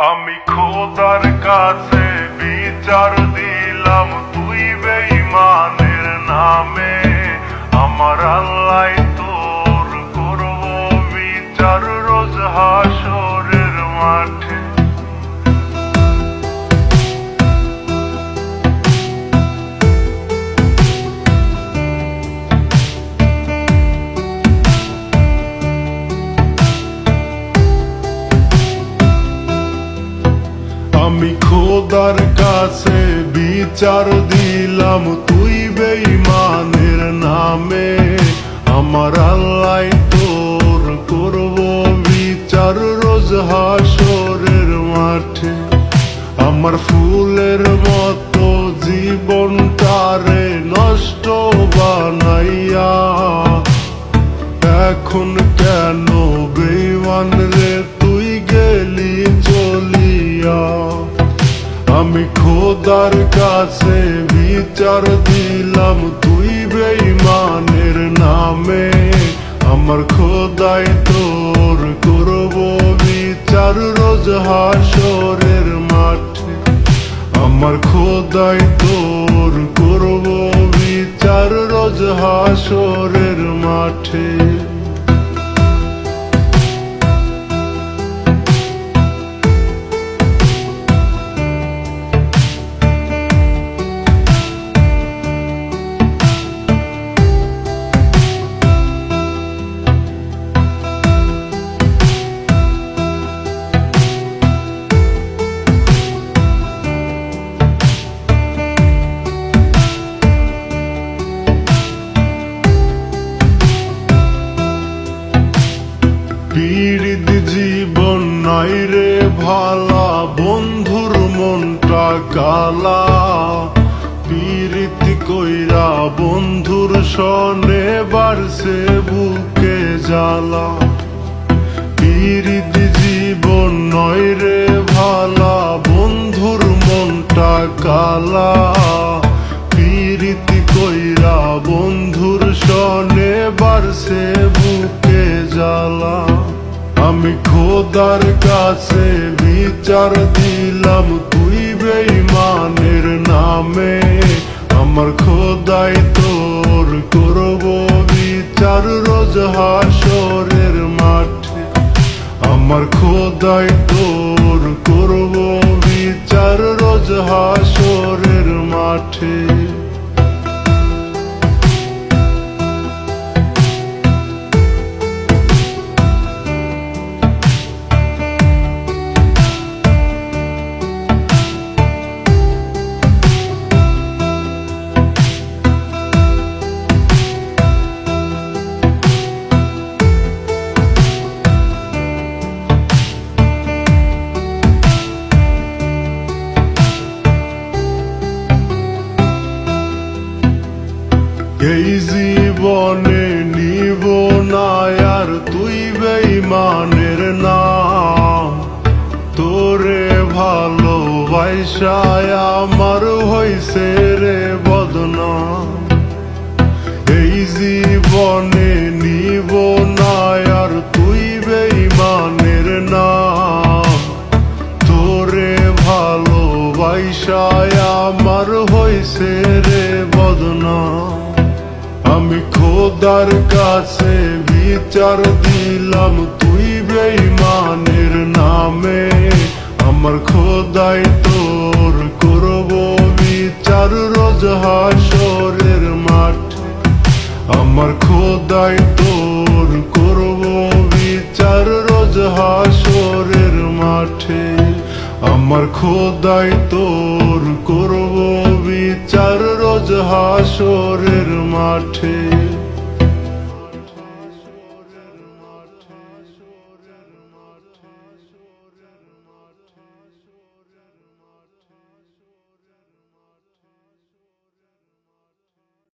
আমি খোদার কাছে বিচার দিলাম, তুই বেঈমানের নামে। আমার আল্লাহ তোর করব বিচার রোজ হাসরের মাঠে। খোদার কাছে বিচার দিলাম তুই বেঈমানের নামে। আমার আল্লাহ তোর করব বিচার রোজ হাসরের মাঠে। আমার ফুলের মতো জীবনটারে নষ্ট বানাইয়া। এখন কেন বেইমান রে তুই গেলি চলিয়া? আমি খোদার কাছে বিচার দিলাম, তুই বেইমানের নামে। আমার খোদাই তোর করব বিচার রোজ হাসরের মাঠে। আমার খোদাই তোর করব বিচার রোজ হাসরের মাঠে। পীড়িত জীবন নাই রে ভালা, বন্ধুর মনটা কালা। পীড়িত কইরা বন্ধুর সনে বাড়ছে বুকে জ্বালা। পীড়িত জীবন নয় রে ভালা, বন্ধুর মনটা কালা। পীড়িত কইরা বন্ধুর সনে বাড়ছে বুকে জ্বালা। আমি খোদার কাছে বিচার দিলাম, তুই বেঈমানের নামে। আমার খোদাই তোর করব বিচার রোজ হাসরের মাঠে। আমার খোদাই তোর করব বিচার রোজ হাসরের মাঠে। এই জীবনে নিব না আর তুই বেঈমানের নাম তোরে ভালোবাসায় আমার হইছে রে বদনাম। এই জীবনে নিব না আর তুই বেঈমানের নাম তোরে ভালোবাসায় আমার হইছে রে বদনাম। আমি খোদার কাছে বিচার দিলাম, তুই বেঈমানের নামে। আমার খোদাই তোর করব বিচার রোজ হাসরের মাঠে। আমার খোদাই তোর করব বিচার রোজ হাসরের মাঠে। আমার খোদাই তোর করব বিচার রোজ হাসরের মাঠে।